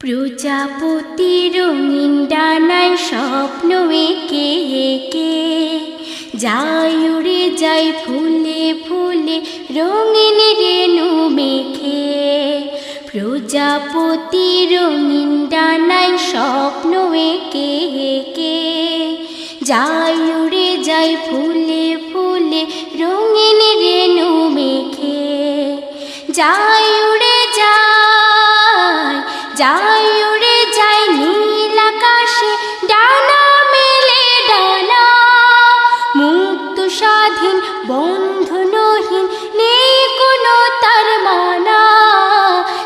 প্রজাপতি রঙিন ডানায় স্বপ্ন একে একে। যায় উড়ে যায় ফুলে ফুলে রঙিন রেণু মেখে। প্রজাপতি রঙিন ডানায় স্বপ্ন একে একে। যায় উড়ে যায় ফুলে ফুলে রঙিন রেণু মেখে। যায় উড়ে যায় যায় বন্ধনহীন, নেই কোনো তার মানা।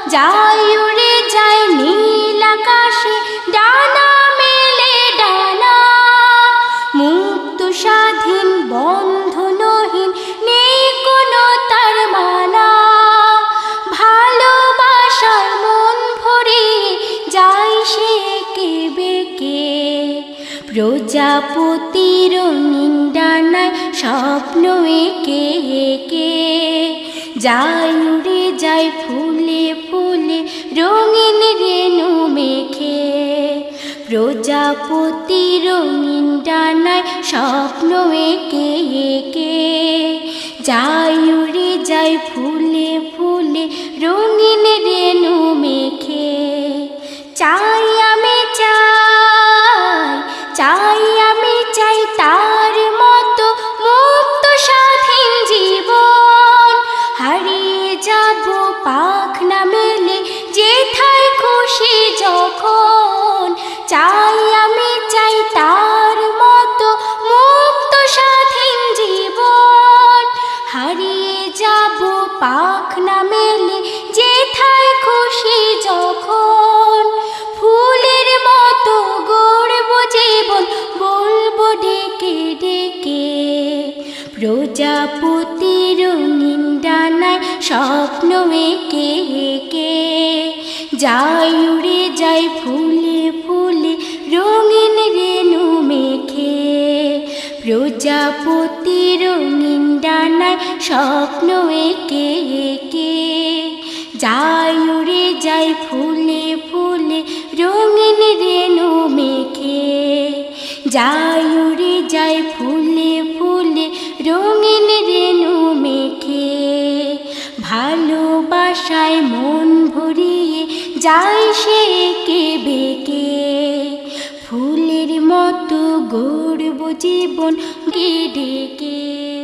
যায় উড়ে যায় নীল আকাশে, ডানা মেলে ডানা। মুক্ত স্বাধীন, বন্ধনহীন, নেই কোনো তার মানা। ভালোবাসার মন ভরে যায় সে কেবে কে বেকে। প্রজাপতি রঙিন ডানায় স্বপ্ন একে একে যায় উড়ে যায় ফুলে ফুলে, রঙিন রেণু মেখে। প্রজাপতি রঙিন ডানায় স্বপ্ন একে একে যায় উড়ে যায় ফুলে ফুলে, রঙিন রেণু মেখে। চাই যাব পাখ না মেলে, যেথায় খুশি যখন। চাই আমি, চাই তার মতো মুক্ত স্বাধীন জীবন। হারিয়ে যাব পাখ না মেলে, যেথায় খুশি যখন। ফুলের মতো গড়ব জীবন, বলব ডেকে ডেকে। প্রজাপতি রঙিন ডানায় স্বপ্ন একে একে যায় উড়ে যায় ফুলে ফুলে, রঙিন রেণু মেখে। প্রজাপতি রঙিন ডানায় স্বপ্ন একে একে যায় উড়ে যায় ফুলে ফুলে, রঙিন রেণু মেখে। যায় উড়ে যায় ফুলে ফুলে, রঙিন রেণু যায় সে কে বেকে। ফুলের মতো গড়ব জীবন গে ডেকে।